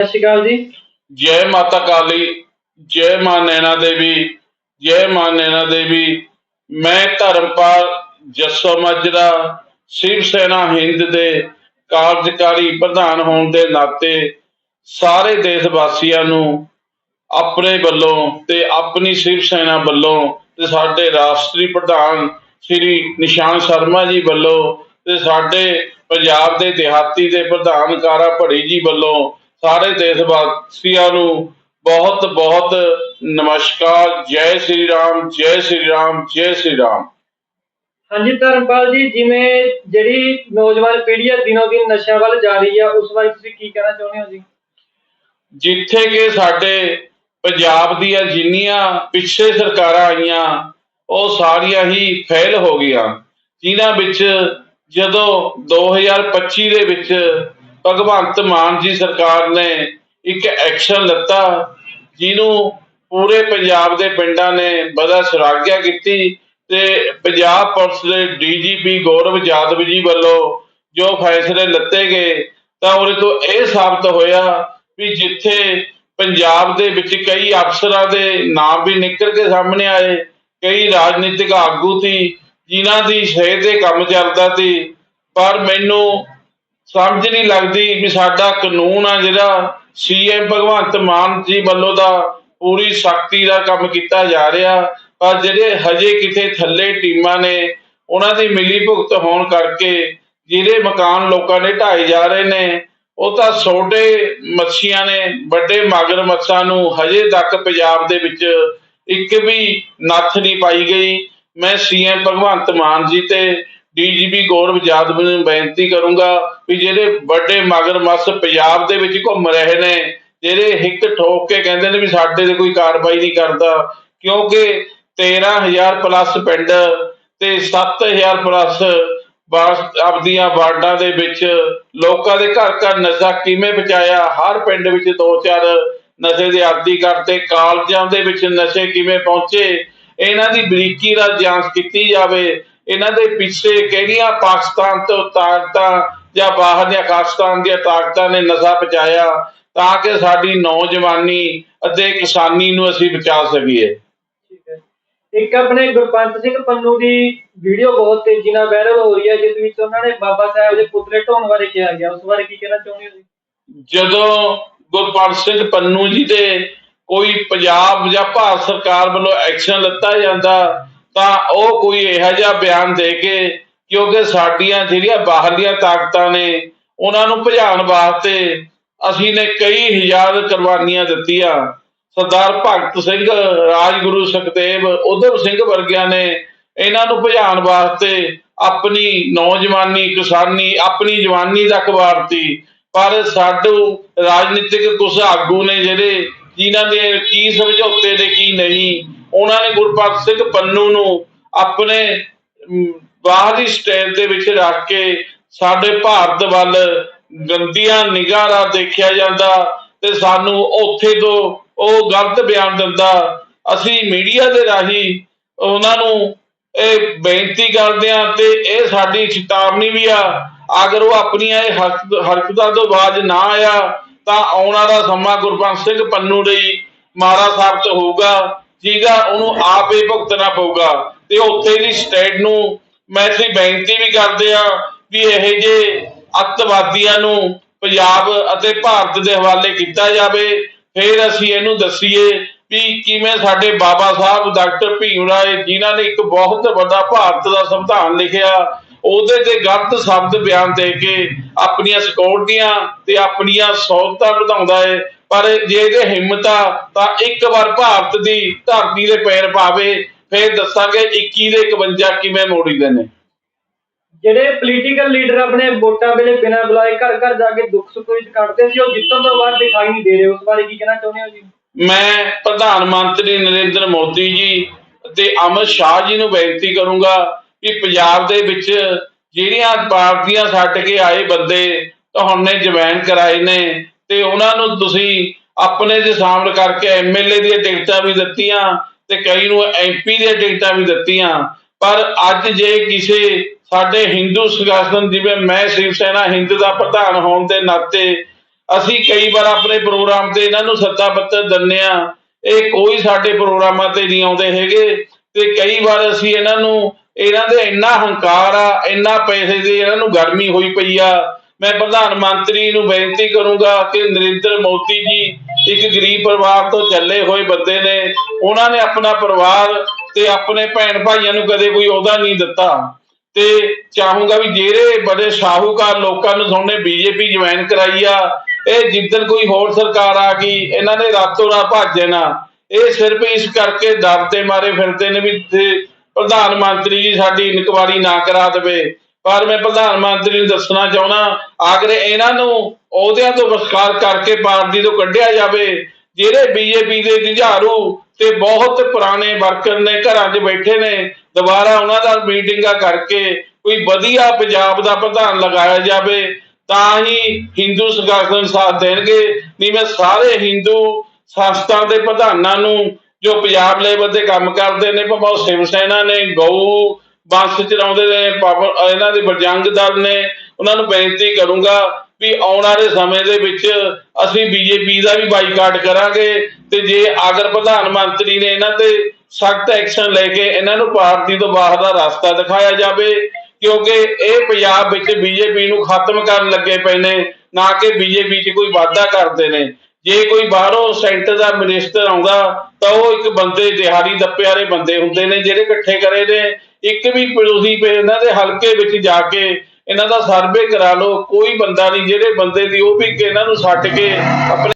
ਸਤਿ ਸ਼੍ਰੀ ਅਕਾਲ ਜੀ। ਜੈ ਮਾਤਾ ਕਾਲੀ, ਜੈ ਮਾਂ ਨੈਣਾ ਦੇਵੀ, ਜੈ ਮਾਂ ਨੈਣਾ ਦੇਵੀ। ਮੈਂ ਧਰਮਪਾਲ ਜੱਸੋ ਮਾਜਰਾ ਸ਼ਿਵ ਸੈਨਾ ਹਿੰਦ ਦੇ ਕਾਰਜਕਾਰੀ ਪ੍ਰਧਾਨ ਹੋਣ ਦੇ ਨਾਤੇ ਸਾਰੇ ਦੇਸ਼ ਵਾਸੀਆਂ ਨੂੰ ਆਪਣੇ ਵੱਲੋਂ ਤੇ ਆਪਣੀ ਸ਼ਿਵ ਸੈਨਾ ਵੱਲੋਂ ਤੇ ਸਾਡੇ ਰਾਸ਼ਟਰੀ ਪ੍ਰਧਾਨ ਸ੍ਰੀ ਨਿਸ਼ਾਨ ਸ਼ਰਮਾ ਜੀ ਵੱਲੋਂ ਤੇ ਸਾਡੇ ਪੰਜਾਬ ਦੇ ਦਿਹਾਤੀ ਦੇ ਪ੍ਰਧਾਨ ਕਾਰਾ ਭੜੀ ਜੀ ਵੱਲੋਂ ਸਾਰੇ ਦੇਸ਼ ਵਾਸੀਆਂ ਨੂੰ ਬਹੁਤ ਬਹੁਤ ਨਮਸਕਾਰ। ਜੈ ਸ੍ਰੀ ਰਾਮ ਜੈ ਸ੍ਰੀ ਰਾਮ ਜੈ ਸ੍ਰੀ ਰਾਮ। ਹਾਂਜੀ ਧਰਮਪਾਲ ਜੀ ਜਿਵੇਂ ਜਿਹੜੀ ਨੌਜਵਾਨ ਪੀੜ੍ਹੀ ਆ ਦਿਨੋ ਦਿਨ ਨਸ਼ਿਆਂ ਵੱਲ ਜਾ ਰਹੀ ਆ ਉਸ ਬਾਰੇ ਤੁਸੀਂ ਕੀ ਕਹਿਣਾ ਚਾਹੁੰਦੇ ਹੋ ਜੀ? ਜਿੱਥੇ ਕਿ ਸਾਡੇ ਪੰਜਾਬ ਦੀਆਂ ਜਿੰਨੀਆਂ ਪਿਛਲੇ ਸਰਕਾਰਾਂ ਆਈਆਂ ਉਹ ਸਾਰੀਆਂ ਹੀ ਫੇਲ ਹੋ ਗਈਆਂ। ਜਿਨ੍ਹਾਂ ਵਿੱਚ ਜਦੋਂ 2025 ਦੇ ਵਿੱਚ ਭਗਵੰਤ ਮਾਨ ਜੀ ਸਰਕਾਰ ਨੇ ਇੱਕ ਐਕਸ਼ਨ ਲੱਤਾ, ਜਿਹਨੂੰ ਪੂਰੇ ਪੰਜਾਬ ਦੇ ਪਿੰਡਾਂ ਨੇ ਬੜਾ ਸ਼ਲਾਘਾ ਕੀਤੀ ਤੇ ਪੰਜਾਬ ਪੁਲਿਸ ਦੇ ਡੀਜੀਪੀ ਗੌਰਵ ਯਾਦਵ ਜੀ ਵੱਲੋਂ ਜੋ ਫੈਸਲੇ ਲੱਤੇ ਗਏ, ਤਾਂ ਉਹਦੇ ਤੋਂ ਇਹ ਸਾਬਤ ਹੋਇਆ ਵੀ ਜਿੱਥੇ ਪੰਜਾਬ ਦੇ ਵਿੱਚ ਕਈ ਅਫਸਰਾਂ ਦੇ ਨਾਮ ਵੀ ਨਿਕਲ ਕੇ ਸਾਹਮਣੇ ਆਏ, ਕਈ ਰਾਜਨੀਤਿਕ ਆਗੂ ਸੀ, ਜਿਨ੍ਹਾਂ ਦੀ ਸਿਹਤ ਦੇ ਕੰਮ ਚੱਲਦਾ ਸੀ, ਪਰ ਮੈਨੂੰ ਸਮਝ ਨਹੀਂ ਲੱਗਦੀ ਵੀ ਸਾਡਾ ਕਾਨੂੰਨ ਆ ਜਿਹੜਾ ਸੀਐਮ ਭਗਵੰਤ ਮਾਨ ਜੀ ਵੱਲੋਂ ਦਾ ਪੂਰੀ ਸ਼ਕਤੀ ਦਾ ਕੰਮ ਕੀਤਾ ਜਾ ਰਿਹਾ, ਪਰ ਜਿਹੜੇ ਹਜੇ ਕਿਤੇ ਥੱਲੇ ਟੀਮਾਂ ਨੇ, ਉਹਨਾਂ ਦੀ ਮਿਲੀ ਭੁਗਤ ਹੋਣ ਕਰਕੇ ਜਿਹੜੇ ਮਕਾਨ ਲੋਕਾਂ ਨੇ ਢਾਏ ਜਾ ਰਹੇ ਨੇ, ਉਹ ਤਾਂ ਛੋਟੇ ਮੱਛੀਆਂ ਨੇ, ਵੱਡੇ ਮਾਗਰ ਮੱਛਾਂ ਨੂੰ ਹਜੇ ਤੱਕ ਪੰਜਾਬ ਦੇ ਵਿੱਚ ਇੱਕ ਵੀ ਨੱਥ ਨਹੀਂ ਪਾਈ ਗਈ। ਮੈਂ ਸੀਐਮ ਭਗਵੰਤ ਮਾਨ ਜੀ ਤੇ ਡੀਜੀਪੀ ਗੌਰਵ ਯਾਦਵ ਨੂੰ ਬੇਨਤੀ ਕਰੂੰਗਾ ਵੀ ਜਿਹੜੇ ਵੱਡੇ ਮਗਰਮੱਛ ਪੰਜਾਬ ਦੇ ਵਿੱਚ ਘੁੰਮ ਰਹੇ ਨੇ, ਜਿਹੜੇ ਹਿੱਕ ਠੋਕ ਕੇ ਕਹਿੰਦੇ ਨੇ ਵੀ ਸਾਡੇ ਤੇ ਕੋਈ ਕਾਰਵਾਈ ਨਹੀਂ ਕਰਦਾ, ਕਿਉਂਕਿ 13000 ਪਲੱਸ ਪਿੰਡ ਤੇ 7000 ਪਲੱਸ ਆਪਦੀਆਂ ਵਾਰਡਾਂ ਦੇ ਵਿੱਚ ਲੋਕਾਂ ਦੇ ਘਰ ਘਰ ਨਸ਼ਾ ਕਿਵੇਂ ਪਹੁੰਚਾਇਆ, ਹਰ ਪਿੰਡ ਵਿੱਚ ਦੋ ਚਾਰ ਨਸ਼ੇ ਦੇ ਆਦੀ ਕਰਤੇ ਕਾਲਜਾਂ ਦੇ ਵਿੱਚ ਨਸ਼ੇ ਕਿਵੇਂ ਪਹੁੰਚੇ, ਇਹਨਾਂ ਦੀ ਬਰੀਕੀ ਦਾ ਜਾਂਚ ਕੀਤੀ ਜਾਵੇ ਇਹਨਾਂ ਦੇ ਪਿੱਛੇ ਕਿਹੜੀਆਂ ਪਾਕਿਸਤਾਨ ਤੋਂ ਤਾਕਤਾਂ ਜਾਂ ਬਾਹਰ ਦੀਆਂ ਖਾਸਤਾਨ ਦੀਆਂ ਤਾਕਤਾਂ ਨੇ ਨਸ਼ਾ ਪਹੁੰਚਾਇਆ ਤਾਂ ਕਿ ਸਾਡੀ ਨੌਜਵਾਨੀ ਅਤੇ ਕਿਸਾਨੀ ਨੂੰ ਅਸੀਂ ਬਚਾ ਸਕੀਏ। ਇੱਕ ਆਪਣੇ ਗੁਰਪੰਤ ਸਿੰਘ ਪੰਨੂ ਦੀ ਵੀਡੀਓ ਬਹੁਤ ਤੇਜ਼ੀ ਨਾਲ ਵਾਇਰਲ ਹੋ ਰਹੀ ਹੈ ਜਿਸ ਵਿੱਚ ਉਹਨਾਂ ਨੇ ਬਾਬਾ ਸਾਹਿਬ ਦੇ ਪੁੱਤਰੇ ਢੋਣ ਬਾਰੇ ਕਿਹਾ ਗਿਆ। ਉਸ ਬਾਰੇ ਕੀ ਕਹਿਣਾ ਚਾਹੁੰਦੇ ਹੋ ਜਦੋਂ ਗੁਰਪਾਲ ਸਿੰਘ ਪੰਨੂ ਜੀ ਦੇ ਕੋਈ ਪੰਜਾਬ ਜਾਂ ਭਾਰਤ ਸਰਕਾਰ ਵੱਲੋਂ ਐਕਸ਼ਨ ਲੱਤਾ ਜਾਂਦਾ ਤਾਂ ਉਹ ਕੋਈ ਇਹੋ ਜਿਹਾ ਬਿਆਨ ਦੇ ਕੇ ਕਿਉਂਕਿ ਸਾਡੀਆਂ ਜਿਹੜੀਆਂ ਬਾਹਰਲੀਆਂ ਤਾਕਤਾਂ ਨੇ, ਉਹਨਾਂ ਨੂੰ ਭਜਾਉਣ ਵਾਸਤੇ ਅਸੀਂ ਨੇ ਕਈ ਹਜ਼ਾਰ ਕੁਰਬਾਨੀਆਂ ਦਿੱਤੀਆਂ। ਸਰਦਾਰ ਭਗਤ ਸਿੰਘ, ਰਾਜਗੁਰੂ ਸੁਖਦੇਵ, ਉਧਮ ਸਿੰਘ ਵਰਗਿਆਂ ਨੇ ਇਹਨਾਂ ਨੂੰ ਭਜਾਉਣ ਵਾਸਤੇ ਆਪਣੀ ਨੌਜਵਾਨੀ, ਕਿਸਾਨੀ, ਆਪਣੀ ਜਵਾਨੀ ਤੱਕ ਵਾਰਤੀ। ਪਰ ਸਾਡੂ ਰਾਜਨੀਤਿਕ ਕੁਝ ਆਗੂ ਨੇ ਜਿਹੜੇ, ਜਿਨ੍ਹਾਂ ਦੇ ਕੀ ਸਮਝੌਤੇ ਨੇ, ਕੀ ਨਹੀਂ ਉਹਨਾਂ ਨੇ ਗੁਰਪਤ ਸਿੰਘ ਪੰਨੂ ਨੂੰ ਆਪਣੇ ਅਮ, ਬਾਹਰੀ ਸਟੇਜ ਦੇ ਵਿੱਚ ਰੱਖ ਕੇ ਸਾਡੇ ਭਾਰਤ ਵੱਲ ਗੰਦੀਆਂ ਨਿਗਾਹ ਨਾਲ ਦੇਖਿਆ ਜਾਂਦਾ ਤੇ ਸਾਨੂੰ ਉੱਥੇ ਤੋਂ ਉਹ ਗਲਤ ਬਿਆਨ ਦਿੰਦਾ। ਅਸੀਂ ਮੀਡੀਆ ਦੇ ਰਾਹੀਂ ਉਹਨਾਂ ਨੂੰ ਇਹ ਬੇਨਤੀ ਕਰਦੇ ਆ ਤੇ ਇਹ ਸਾਡੀ ਚੇਤਾਵਨੀ ਵੀ ਆ ਅਗਰ ਉਹ ਆਪਣੀਆਂ ਇਹ ਹਰਕਤਾਂ ਤੋਂ ਬਾਜ਼ ਨਾ ਆਇਆ ਤਾਂ ਆਉਣ ਵਾਲਾ ਸਮਾਂ ਗੁਰਬੰਸ ਸਿੰਘ ਪੰਨੂ ਲਈ ਮਾੜਾ ਸਾਬਤ ਹੋਊਗਾ। ਜਿਹਦਾ ਉਹਨੂੰ ਆਪ ਹੀ ਭੁਗਤਣਾ ਪਊਗਾ। ਤੇ ਉੱਥੇ ਦੀ ਸਟੇਟ ਨੂੰ ਮੈਂ ਅਸੀਂ ਬੇਨਤੀ ਵੀ ਕਰਦੇ ਆ ਵੀ ਇਹ ਜੇ ਅੱਤਵਾਦੀਆਂ ਨੂੰ ਪੰਜਾਬ ਅਤੇ ਭਾਰਤ ਦੇ ਹਵਾਲੇ ਕੀਤਾ ਜਾਵੇ, ਫਿਰ ਅਸੀਂ ਇਹਨੂੰ ਦੱਸੀਏ ਵੀ ਕਿਵੇਂ ਸਾਡੇ ਬਾਬਾ ਸਾਹਿਬ, ਡਾਕਟਰ ਭੀਮ ਰਾਏ, ਜਿਨ੍ਹਾਂ ਨੇ ਇੱਕ ਬਹੁਤ ਵੱਡਾ ਭਾਰਤ ਦਾ ਸੰਵਿਧਾਨ ਲਿਖਿਆ, ਉਹਦੇ ਤੇ ਗਲਤ ਸ਼ਬਦ ਬਿਆਨ ਦੇ ਕੇ ਆਪਣੀਆਂ ਸਿਕਿਉਰਟੀਆਂ ਤੇ ਆਪਣੀਆਂ ਸਹੂਲਤਾਂ ਵਧਾਉਂਦਾ ਹੈ। ਪਰ ਜੇ ਇਹਦੇ ਹਿੰਮਤ ਆ ਤਾਂ ਇੱਕ ਵਾਰ ਭਾਰਤ ਦੀ ਧਰਤੀ ਦੇ ਪੈਰ ਪਾਵੇ ਫਿਰ ਦੱਸਾਂਗੇ 21 ਦੇ 51 ਕਿਵੇਂ ਮੋੜੀਦੇ ਨੇ। ਜਿਹੜੇ ਪੋਲੀਟੀਕਲ ਲੀਡਰ ਆਪਣੇ ਵੋਟਾਂ ਵੇਲੇ ਬਿਨਾਂ ਬੁਲਾਏ ਘਰ ਘਰ ਜਾ ਕੇ ਦੁੱਖ ਸੁੱਖ ਵਿੱਚ ਕੱਢਦੇ ਸੀ ਉਹ ਜਿੱਤਣ ਤੋਂ ਬਾਅਦ ਦਿਖਾਈ ਨਹੀਂ ਦੇ ਰਹੇ ਉਸ ਬਾਰੇ ਕੀ ਕਹਿਣਾ ਚਾਹੁੰਦੇ ਹੋ ਜੀ? ਮੈਂ ਪ੍ਰਧਾਨ ਮੰਤਰੀ ਨਰਿੰਦਰ ਮੋਦੀ ਜੀ ਤੇ ਅਮਿਤ ਸ਼ਾਹ ਜੀ ਨੂੰ ਬੇਨਤੀ ਕਰੂੰਗਾ ਕਿ ਪੰਜਾਬ ਦੇ ਵਿੱਚ ਜਿਹੜੀਆਂ ਪਾਰਟੀਆਂ ਛੱਡ ਕੇ ਆਏ ਬੰਦੇ ਤੁਹਾਨੇ ਜੁਆਇਨ ਕਰਾਏ ਨੇ। ਤੇ ਉਹਨਾਂ ਨੂੰ ਤੁਸੀਂ ਆਪਣੇ ਦੇ ਸਾਹਮਣੇ ਕਰਕੇ ਐਮਐਲਏ ਦੀਆਂ ਟਿਕਟਾਂ ਵੀ ਦਿੱਤੀਆਂ ਤੇ ਕਈ ਨੂੰ ਐਮਪੀ ਦੀਆਂ ਟਿਕਟਾਂ ਵੀ ਦਿੱਤੀਆਂ। ਪਰ ਅੱਜ ਜੇ ਕਿਸੇ ਸਾਡੇ ਹਿੰਦੂ ਸੰਗਠਨ, ਜਿਵੇਂ ਮੈਂ ਸ਼ਿਵ ਸੈਨਾ ਹਿੰਦ ਦਾ ਪ੍ਰਧਾਨ ਹੋਣ ਦੇ ਨਾਤੇ ਅਸੀਂ ਕਈ ਵਾਰ ਆਪਣੇ ਪ੍ਰੋਗਰਾਮ ਤੇ ਇਹਨਾਂ ਨੂੰ ਸੱਦਾ ਪੱਤਰ ਦਿੰਨੇ ਆ ਇਹ ਕੋਈ ਸਾਡੇ ਪ੍ਰੋਗਰਾਮਾਂ ਤੇ ਨਹੀਂ ਆਉਂਦੇ ਹੈਗੇ ਤੇ ਕਈ ਵਾਰ ਅਸੀਂ ਇਹਨਾਂ ਨੂੰ, ਇਹਨਾਂ ਦੇ ਇੰਨਾ ਹੰਕਾਰ ਆ, ਇੰਨਾ ਪੈਸੇ ਦੀ ਇਹਨਾਂ ਨੂੰ ਗਰਮੀ ਹੋਈ ਪਈ ਆ ਮੈਂ ਪ੍ਰਧਾਨ ਮੰਤਰੀ ਨੂੰ ਬੇਨਤੀ ਕਰੂੰਗਾ ਕਿ ਨਰਿੰਦਰ ਮੋਦੀ ਜੀ ਇੱਕ ਗਰੀਬ ਪਰਿਵਾਰ ਤੋਂ ਚੱਲੇ ਹੋਏ ਬੰਦੇ ਨੇ, ਉਹਨਾਂ ਨੇ ਆਪਣਾ ਪਰਿਵਾਰ ਤੇ ਆਪਣੇ ਭੈਣ ਭਾਈਆਂ ਨੂੰ ਕਦੇ ਕੋਈ ਅਹੁਦਾ ਨਹੀਂ ਦਿੱਤਾ। ਤੇ ਚਾਹੂੰਗਾ ਵੀ ਜਿਹੜੇ ਬੜੇ ਸ਼ਾਹੂਕਾਰ ਲੋਕਾਂ ਨੂੰ ਸੋਨੇ ਬੀਜੇਪੀ ਜੁਆਇਨ ਕਰਾਈ ਆ, ਇਹ ਜਿੱਦਣ ਕੋਈ ਹੋਰ ਸਰਕਾਰ ਆ ਗਈ, ਇਹਨਾਂ ਨੇ ਰਾਤੋਂ ਰਾਤ ਭੱਜ ਜਾਣਾ ਇਹ ਸਿਰਫ ਇਸ ਕਰਕੇ ਡਰ ਤੇ ਮਾਰੇ ਫਿਰਦੇ ਨੇ ਵੀ ਪ੍ਰਧਾਨ ਮੰਤਰੀ ਜੀ ਸਾਡੀ ਇਨਕੁਆਰੀ ਨਾ ਕਰਾ ਦੇਵੇ। ਪਰ ਮੈਂ ਪ੍ਰਧਾਨ ਮੰਤਰੀ ਨੂੰ ਦੱਸਣਾ ਚਾਹੁੰਦਾ, ਅਗਰ ਇਹਨਾਂ ਨੂੰ ਅਹੁਦਿਆਂ ਤੋਂ ਬਰਖਾਸਤ ਕਰਕੇ ਪਾਰਟੀ ਤੋਂ ਕੱਢਿਆ ਜਾਵੇ, ਜਿਹੜੇ ਬੀਜੇਪੀ ਦੇ ਜੁਝਾਰੂ ਤੇ ਬਹੁਤ ਪੁਰਾਣੇ ਵਰਕਰ ਨੇ ਘਰਾਂ 'ਚ ਬੈਠੇ ਨੇ, ਦੁਬਾਰਾ ਉਹਨਾਂ ਦਾ ਮੀਟਿੰਗਾਂ ਕਰਕੇ ਕੋਈ ਵਧੀਆ ਪੰਜਾਬ ਦਾ ਪ੍ਰਧਾਨ ਲਗਾਇਆ ਜਾਵੇ, ਤਾਂ ਹੀ ਹਿੰਦੂ ਸੰਗਠਨ ਸਾਥ ਦੇਣਗੇ। ਨਹੀਂ, ਮੈਂ ਸਾਰੇ ਹਿੰਦੂ ਸੰਸਥਾ ਦੇ ਪ੍ਰਧਾਨਾਂ ਨੂੰ ਜੋ ਪੰਜਾਬ ਲੈਵਲ ਤੇ ਕੰਮ ਕਰਦੇ ਨੇ, ਭਾਵੇਂ ਸ਼ਿਵ ਸੈਨਾ ਨੇ, ਗਊ ਬੱਸ ਚਲਾਉਂਦੇ ਨੇ ਪਾਵਰ ਇਹਨਾਂ ਦੇ ਬਜਰੰਗ ਦਲ ਨੇ, ਉਹਨਾਂ ਨੂੰ ਬੇਨਤੀ ਕਰੂੰਗਾ ਵੀ ਆਉਣ ਵਾਲੇ ਸਮੇਂ ਦੇ ਵਿੱਚ ਅਸੀਂ ਬੀਜੇਪੀ ਦਾ ਵੀ ਬਾਈਕਾਟ ਕਰਾਂਗੇ ਤੇ ਜੇ ਅਗਰ ਪ੍ਰਧਾਨ ਮੰਤਰੀ ਨੇ ਇਹਨਾਂ ਤੇ ਸਖਤ ਐਕਸ਼ਨ ਲੈ ਕੇ ਇਹਨਾਂ ਨੂੰ ਪਾਰਟੀ ਤੋਂ ਬਾਹਰ ਦਾ ਰਸਤਾ ਦਿਖਾਇਆ ਜਾਵੇ, ਕਿਉਂਕਿ ਇਹ ਪੰਜਾਬ ਵਿੱਚ ਬੀਜੇਪੀ ਨੂੰ ਖਤਮ ਕਰਨ ਲੱਗੇ ਪਏ ਨੇ, ਨਾ ਕਿ ਬੀਜੇਪੀ 'ਚ ਕੋਈ ਵਾਅਦਾ ਕਰਦੇ ਨੇ। ਜੇ ਕੋਈ ਬਾਹਰੋਂ ਸੈਂਟਰ ਦਾ ਮਿਨਿਸਟਰ ਆਉਂਦਾ, ਤਾਂ ਉਹ ਇੱਕ ਬੰਦੇ ਦਿਹਾੜੀ ਦੱਪੇ ਵਾਲੇ ਬੰਦੇ ਹੁੰਦੇ ਨੇ, ਜਿਹੜੇ ਇਕੱਠੇ ਕਰੇ ਨੇ ਇੱਕ ਵੀ ਪੜੋਸੀ ਇਹਨਾਂ ਦੇ ਹਲਕੇ ਵਿੱਚ ਜਾ ਕੇ ਇਹਨਾਂ ਦਾ ਸਰਵੇ ਕਰਾ ਲਓ, ਕੋਈ ਬੰਦਾ ਨਹੀਂ, ਜਿਹੜੇ ਬੰਦੇ ਦੀ ਉਹ ਵੀ ਇਹਨਾਂ ਨੂੰ ਛੱਡ ਕੇ ਆਪਣੇ